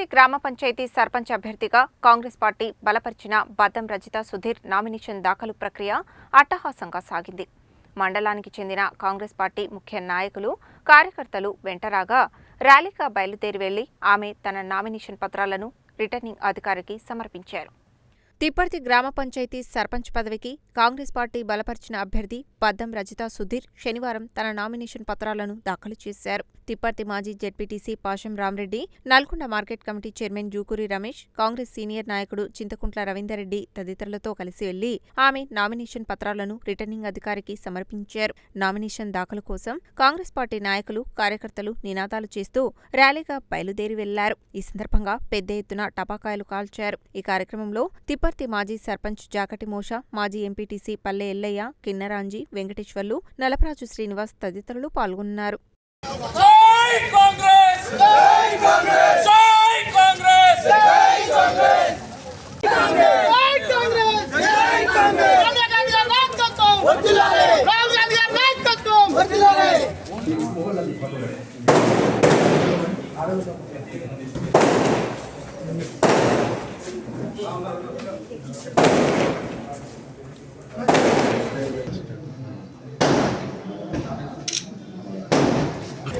తిప్పర్తి గ్రామ పంచాయతీ సర్పంచ్ అభ్యర్థిగా కాంగ్రెస్ పార్టీ బలపరిచిన బద్దం రజిత సుధీర్ నామినేషన్ దాఖలు ప్రక్రియ అట్టహాసంగా సాగింది. మండలానికి చెందిన కాంగ్రెస్ పార్టీ ముఖ్య నాయకులు కార్యకర్తలు వెంటరాగా ర్యాలీగా బయలుదేరి వెళ్ళి ఆమె తన నామినేషన్ పత్రాలను రిటర్నింగ్ అధికారికి సమర్పించారు. తిప్పర్తి గ్రామ పంచాయతీ సర్పంచ్ పదవికి కాంగ్రెస్ పార్టీ బలపరిచిన అభ్యర్థి పద్దం రజిత సుధీర్ శనివారం తన నామినేషన్ పత్రాలను దాఖలు చేశారు. తిప్పర్తి మాజీ ZPTC Pasham Ramareddy Nalgonda market committee chairman Jukuri Ramesh Congress senior నాయకుడు చింతకుంట్ల రవీందర్రెడ్డి తదితరులతో కలిసి వెళ్ళి ఆమె నామినేషన్ పత్రాలను రిటర్నింగ్ అధికారికి సమర్పించారు. నామినేషన్ దాఖలు కోసం కాంగ్రెస్ పార్టీ నాయకులు కార్యకర్తలు నినాదాలు చేస్తూ ర్యాలీగా బయలుదేరి వెళ్ళారు. ఈ సందర్భంగా పెద్ద ఎత్తున టపాకాయలు కాల్చారు. ఈ కార్యక్రమంలో తిప్పర్తి మాజీ సర్పంచ్ జాకటి మోష మాజీ ఎంపీటీసీ పల్లె ఎల్లయ్య కిన్నరాంజీ వెంకటేశ్వర్లు నలపరాజు శ్రీనివాస్ తదితరులు పాల్గొన్నారు. జై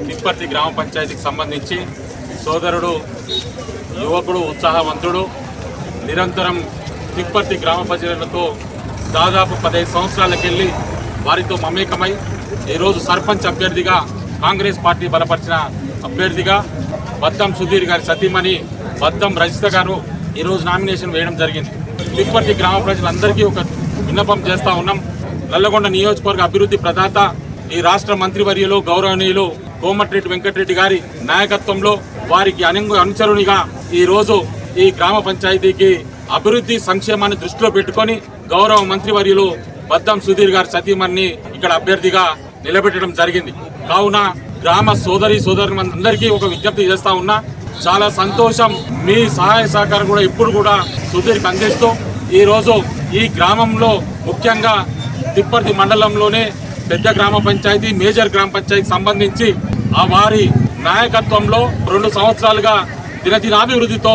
తిప్పర్తి గ్రామ పంచాయతీకి సంబంధించి సోదరుడు యువకుడు ఉత్సాహవంతుడు నిరంతరం తిప్పర్తి గ్రామ ప్రజలతో దాదాపు పదహైదు సంవత్సరాలకెళ్ళి వారితో మమేకమై ఈరోజు సర్పంచ్ అభ్యర్థిగా కాంగ్రెస్ పార్టీ బలపరిచిన అభ్యర్థిగా బద్దం సుధీర్ గారి సతీమణి బద్దం రజిత గారు ఈరోజు నామినేషన్ వేయడం జరిగింది. తిప్పర్తి గ్రామ ప్రజలందరికీ ఒక విన్నపం చేస్తా ఉన్నాం. నల్లగొండ నియోజకవర్గ అభివృద్ధి ప్రదాత ఈ రాష్ట్ర మంత్రివర్యులు గౌరవనీయులు కోమటిరెడ్డి వెంకటరెడ్డి గారి నాయకత్వంలో వారికి అను అనుచరునిగా ఈ రోజు ఈ గ్రామ పంచాయతీకి అభివృద్ధి సంక్షేమాన్ని దృష్టిలో పెట్టుకొని గౌరవ మంత్రివర్యులు బద్దం సుధీర్ గారి సతీమణ్ణి ఇక్కడ అభ్యర్థిగా నిలబెట్టడం జరిగింది. కావున గ్రామ సోదరి సోదరు అందరికీ ఒక విజ్ఞప్తి చేస్తా ఉన్నా చాలా సంతోషం. మీ సహాయ సహకారం కూడా ఇప్పుడు కూడా సుధీర్కి అందిస్తూ ఈ రోజు ఈ గ్రామంలో ముఖ్యంగా తిప్పర్తి మండలంలోనే పెద్ద గ్రామ పంచాయతీ మేజర్ గ్రామ పంచాయతీ సంబంధించి ఆ వారి నాయకత్వంలో రెండు సంవత్సరాలుగా దినదినాభివృద్ధితో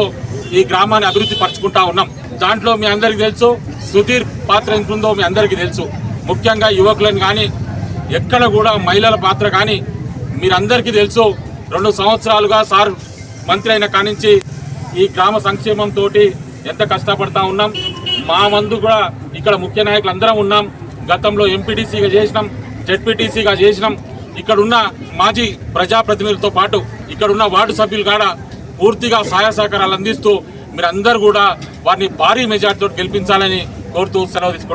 ఈ గ్రామాన్ని అభివృద్ధి పరచుకుంటా ఉన్నాం. దాంట్లో మీ అందరికీ తెలుసు సుధీర్ పాత్ర ఎంత ఉందో మీ అందరికీ తెలుసు. ముఖ్యంగా యువకులను కానీ ఎక్కడ కూడా మహిళల పాత్ర కానీ మీరందరికీ తెలుసు రెండు సంవత్సరాలుగా సార్ మంత్రి అయిన కానించి ఈ గ్రామ సంక్షేమంతో ఎంత కష్టపడతా ఉన్నాం. మా మందు కూడా ఇక్కడ ముఖ్య నాయకులు అందరం ఉన్నాం. గతంలో ఎంపీటీసీగా చేసినాం జెడ్పీటీసీగా చేసినాం. ఇక్కడున్న మాజీ ప్రజాప్రతినిధులతో పాటు ఇక్కడున్న వార్డు సభ్యులు కూడా పూర్తిగా సహాయ సహకారాలు అందిస్తూ మీరందరూ కూడా వారిని భారీ మెజార్టీతో గెలిపించాలని కోరుతూ సెలవు తీసుకుంటాం.